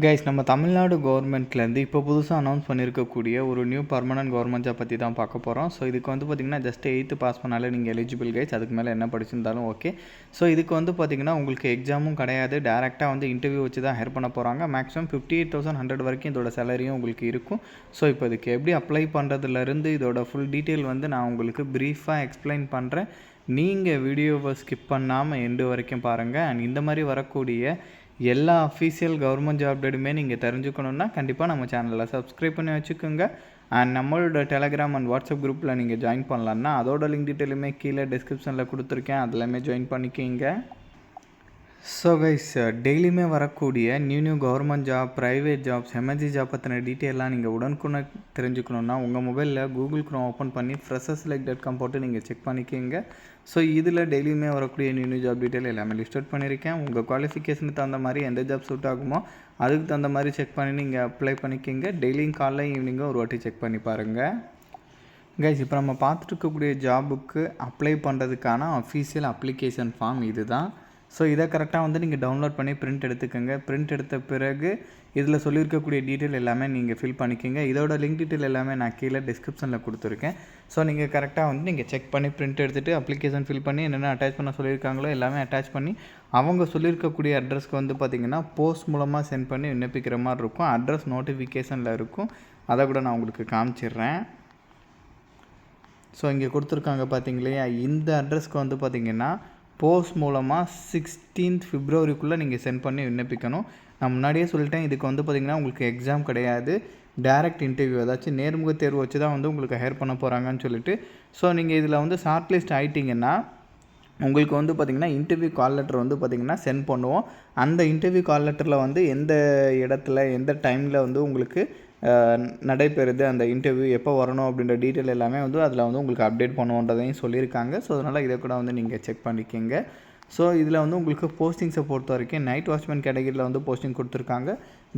Guys நம்ம தமிழ்நாடு கவர்மெண்ட்லேருந்து இப்போ புதுசாக அனௌன்ஸ் பண்ணியிருக்கக்கூடிய ஒரு நியூ பர்மனன்ட் கவர்மெண்ட் ஜாப் பற்றி தான் பார்க்க போகிறோம் ஸோ இதுக்கு வந்து பார்த்திங்கன்னா ஜஸ்ட் எயித்து பாஸ் பண்ணாலே நீங்கள் எலிஜிபிள் கைஸ் அதுக்கு மேலே என்ன படிச்சிருந்தாலும் ஓகே ஸோ இதுக்கு வந்து பார்த்திங்கன்னா உங்களுக்கு எக்ஸாமும் கிடையாது. டேரெக்டாக வந்து இன்டர்வியூ வச்சு தான் ஹேர் பண்ண போகிறாங்க maximum fifty eight thousand hundred வரைக்கும் இதோட சேலரியும் உங்களுக்கு இருக்கும். ஸோ இப்போ இதுக்கு எப்படி அப்ளை பண்ணுறதுலேருந்து இதோட ஃபுல் டீட்டெயில் வந்து நான் உங்களுக்கு ப்ரீஃபாக எக்ஸ்பிளைன் பண்ணுறேன் நீங்கள் வீடியோவை ஸ்கிப் பண்ணாமல் எண்டு வரைக்கும் பாருங்கள் அண்ட் இந்த மாதிரி வரக்கூடிய எல்லா அஃபீஷியல் கவர்மெண்ட் ஜாப் அப்டேட்டுமே நீங்கள் தெரிஞ்சுக்கணுன்னா கண்டிப்பாக நம்ம சேனலில் சப்ஸ்கிரைப் பண்ணி வச்சுக்கோங்க. அண்ட் நம்மளோட டெலகிராம் அண்ட் வாட்ஸ்அப் குரூப்பில் நீங்கள் ஜாயின் பண்ணலான்னா அதோட லிங்க் டீட்டெயிலுமே கீழே டிஸ்கிரிப்ஷனில் கொடுத்துருக்கேன். அதிலமே ஜாயின் பண்ணிக்கிங்க. ஸோ கைஸ் டெய்லியுமே வரக்கூடிய new new government job private jobs எமர்ஜி job பற்றின டீட்டெயிலாம் நீங்கள் உடனுக்குன்னு தெரிஞ்சுக்கணுன்னா உங்கள் மொபைலில் கூகுள் க்ரோம் ஓப்பன் பண்ணி ஃப்ரெஷர்ஸ் லைக் டாட் காம் போட்டு நீங்கள் செக் பண்ணிக்கிங்க. ஸோ இதில் டெய்லியுமே வரக்கூடிய நியூ நியூ ஜாப் டீட்டெயில் எல்லாமே லிஸ்ட் அவுட் பண்ணியிருக்கேன். உங்கள் குவாலிஃபிகேஷனுக்கு தகுந்த மாதிரி எந்த ஜாப் சூட் ஆகுமோ அதுக்கு தகுந்த மாதிரி செக் பண்ணி நீங்கள் அப்ளை பண்ணிக்கிங்க. டெய்லியும் காலைல ஈவினிங்கும் ஒரு வாட்டி செக் பண்ணி பாருங்கள் கைஸ் இப்போ நம்ம பார்த்துட்டு இருக்கக்கூடிய ஜாபுக்கு அப்ளை பண்ணுறதுக்கான அஃபீஷியல் அப்ளிகேஷன் ஃபார்ம் இது தான் ஸோ இதை கரெக்டாக வந்து நீங்கள் டவுன்லோட் பண்ணி பிரிண்ட் எடுத்துக்கோங்க. பிரிண்ட் எடுத்த பிறகு இதில் சொல்லியிருக்கக்கூடிய டீட்டெயில் எல்லாமே நீங்கள் ஃபில் பண்ணிக்கோங்க. இதோட லிங்க் டீட்டெயில் எல்லாமே நான் கீழே டிஸ்கிரிப்ஷனில் கொடுத்துருக்கேன். ஸோ நீங்கள் கரெக்டாக வந்து நீங்கள் செக் பண்ணி பிரிண்ட் எடுத்துகிட்டு அப்ளிகேஷன் ஃபில் பண்ணி என்னென்ன அட்டாச் பண்ண சொல்லியிருக்காங்களோ எல்லாமே அட்டாச் பண்ணி அவங்க சொல்லியிருக்கக்கூடிய அட்ரஸ்க்கு வந்து பார்த்திங்கன்னா போஸ்ட் மூலமாக சென்ட் பண்ணி விண்ணப்பிக்கிற மாதிரி இருக்கும். அட்ரஸ் நோட்டிஃபிகேஷனில் இருக்கும். அதை கூட நான் உங்களுக்கு காமிச்சிடுறேன். ஸோ இங்கே கொடுத்துருக்காங்க பார்த்தீங்களா இந்த அட்ரஸ்க்கு வந்து பார்த்திங்கன்னா போஸ்ட் மூலமாக சிக்ஸ்டீன்த் ஃபிப்ரவரிக்குள்ளே நீங்கள் சென்ட் பண்ணி விண்ணப்பிக்கணும். நான் முன்னாடியே சொல்லிட்டேன் இதுக்கு வந்து பார்த்திங்கன்னா உங்களுக்கு எக்ஸாம் கிடையாது. டேரக்ட் இன்டர்வியூ ஏதாச்சும் நேர்முக தேர்வு வச்சு தான் வந்து உங்களுக்கு ஹையர் பண்ண போகிறாங்கன்னு சொல்லிட்டு. ஸோ நீங்கள் இதில் வந்து ஷார்ட் லிஸ்ட் ஆகிட்டிங்கன்னா உங்களுக்கு வந்து பார்த்திங்கன்னா இன்டர்வியூ கால் லெட்டர் வந்து பார்த்திங்கன்னா சென்ட் பண்ணுவோம். அந்த இன்டர்வியூ கால் லெட்டரில் வந்து எந்த இடத்துல எந்த டைமில் வந்து உங்களுக்கு நடைபெறுது அந்த இன்டர்வியூ எப்போ வரணும் அப்படின்ற டீட்டெயில் எல்லாமே வந்து அதில் வந்து உங்களுக்கு அப்டேட் பண்ணுவோன்றதையும் சொல்லியிருக்காங்க. ஸோ அதனால் இதை கூட வந்து நீங்கள் செக் பண்ணிக்கோங்க. ஸோ இதில் வந்து உங்களுக்கு போஸ்டிங்ஸை பொறுத்த வரைக்கும் நைட் வாட்ச்மேன் கேட்டகிரியில் வந்து போஸ்டிங் கொடுத்துருக்காங்க.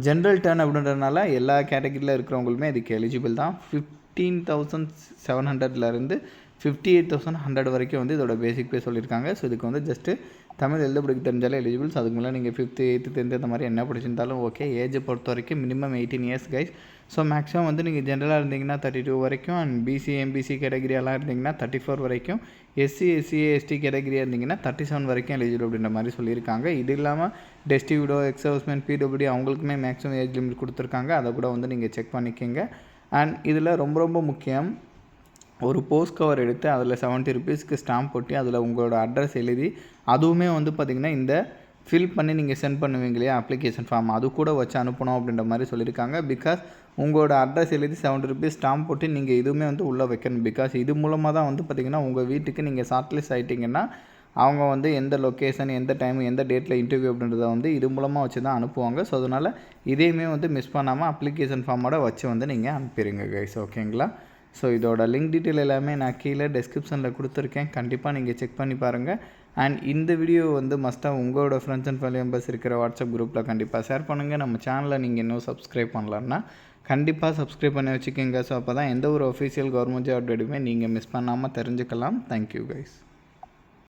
ஜென்ரல் டர்ன் அப்படின்றதுனால எல்லா கேட்டகிரியில் இருக்கிறவங்களுமே இதுக்கு எலிஜிபிள் தான். ஃபிஃப்டீன் தௌசண்ட் செவன் ஹண்ட்ரட்லேருந்து ஃபிஃப்டி எயிட் தௌசண்ட் ஹண்ட்ரட் வரைக்கும் வந்து இதோட பேசிக் பே சொல்லியிருக்காங்க. ஸோ இதுக்கு வந்து ஜஸ்ட்டு தமிழ் எழுத படிக்க தெரிஞ்சாலே எலிஜிபிள்ஸ் அதுக்கு மேலே நீங்கள் ஃபிஃப்த்து எயித்து டென்த்து அந்த மாதிரி என்ன படிச்சிருந்தாலும் ஓகே ஏஜை பொறுத்த வரைக்கும் minimum eighteen years guys so maximum வந்து நீங்கள் ஜென்ரலாக இருந்தீங்கன்னா தேர்ட்டி டூ வரைக்கும் அண்ட் பிசி எம்பிசி கேட்டகிரியெல்லாம் இருந்தீங்கன்னா தேர்ட்டி ஃபோர் வரைக்கும் எஸ்சி எஸ்சி எஸ்டி கேட்டகிரியாக இருந்தீங்கன்னா தேர்ட்டி செவன் வரைக்கும் எலிஜிபிள் அப்படின்ற மாதிரி சொல்லியிருக்காங்க. இது இல்லாமல் டெஸ்டிவிடோ எக்ஸவர்ஸ்மெண்ட் பிடபிள்யூ அவங்களுக்குமே மேக்ஸிமம் ஏஜ் லிமிட் கொடுத்துருக்காங்க. அதை கூட வந்து நீங்கள் செக் பண்ணிக்கோங்க. அண்ட் இதில் ரொம்ப ரொம்ப முக்கியம் ஒரு போஸ்ட் கவர் எடுத்து அதில் செவன்ட்டி ருபீஸ்க்கு ஸ்டாம்ப் போட்டு அதில் உங்களோட அட்ரஸ் எழுதி அதுவுமே வந்து பார்த்திங்கன்னா இந்த ஃபில் பண்ணி நீங்கள் சென்ட் பண்ணுவீங்க இல்லையா அப்ளிகேஷன் ஃபார்ம் அது கூட வச்சு அனுப்பணும் அப்படின்ற மாதிரி சொல்லியிருக்காங்க. பிகாஸ் உங்களோட அட்ரஸ் எழுதி செவன்ட்டி ருபீஸ் ஸ்டாம்ப் போட்டு நீங்கள் இதுவுமே வந்து உள்ளே வைக்கணும். பிகாஸ் இது மூலமாக தான் வந்து பார்த்திங்கன்னா உங்கள் வீட்டுக்கு நீங்கள் ஷார்ட்லிஸ்ட் ஆகிட்டிங்கன்னா அவங்க வந்து எந்த லொக்கேஷன் எந்த டைம் எந்த டேட்டில் இன்டர்வியூ அப்படின்றத வந்து இது மூலமாக வச்சு தான் அனுப்புவாங்க. ஸோ அதனால் இதையுமே வந்து மிஸ் பண்ணாமல் அப்ளிகேஷன் ஃபார்மோட வச்சு வந்து நீங்கள் அனுப்பிடுங்க கைஸ் ஓகேங்களா ஸோ இதோட லிங்க் டீட்டெயில் எல்லாமே நான் கீழே டெஸ்கிரிப்ஷனில் கொடுத்துருக்கேன். கண்டிப்பாக நீங்கள் செக் பண்ணி பாருங்கள் அண்ட் இந்த வீடியோ வந்து மஸ்ட்டாக உங்களோட ஃப்ரெண்ட்ஸ் அண்ட் ஃபேமிலி மெம்பர்ஸ் இருக்கிற வாட்ஸ்அப் குரூப்பில் கண்டிப்பாக ஷேர் பண்ணுங்கள் நம்ம சேனலை நீங்கள் இன்னும் சப்ஸ்கிரைப் பண்ணலான்னா கண்டிப்பாக சப்ஸ்கிரைப் பண்ணி வச்சுக்கோங்க. ஸோ அப்போ தான் எந்த ஒரு அஃபீஷியல் கவர்மெண்ட் ஜாப் அப்டேட்டுமே நீங்கள் மிஸ் பண்ணாமல் தெரிஞ்சுக்கலாம். Thank you guys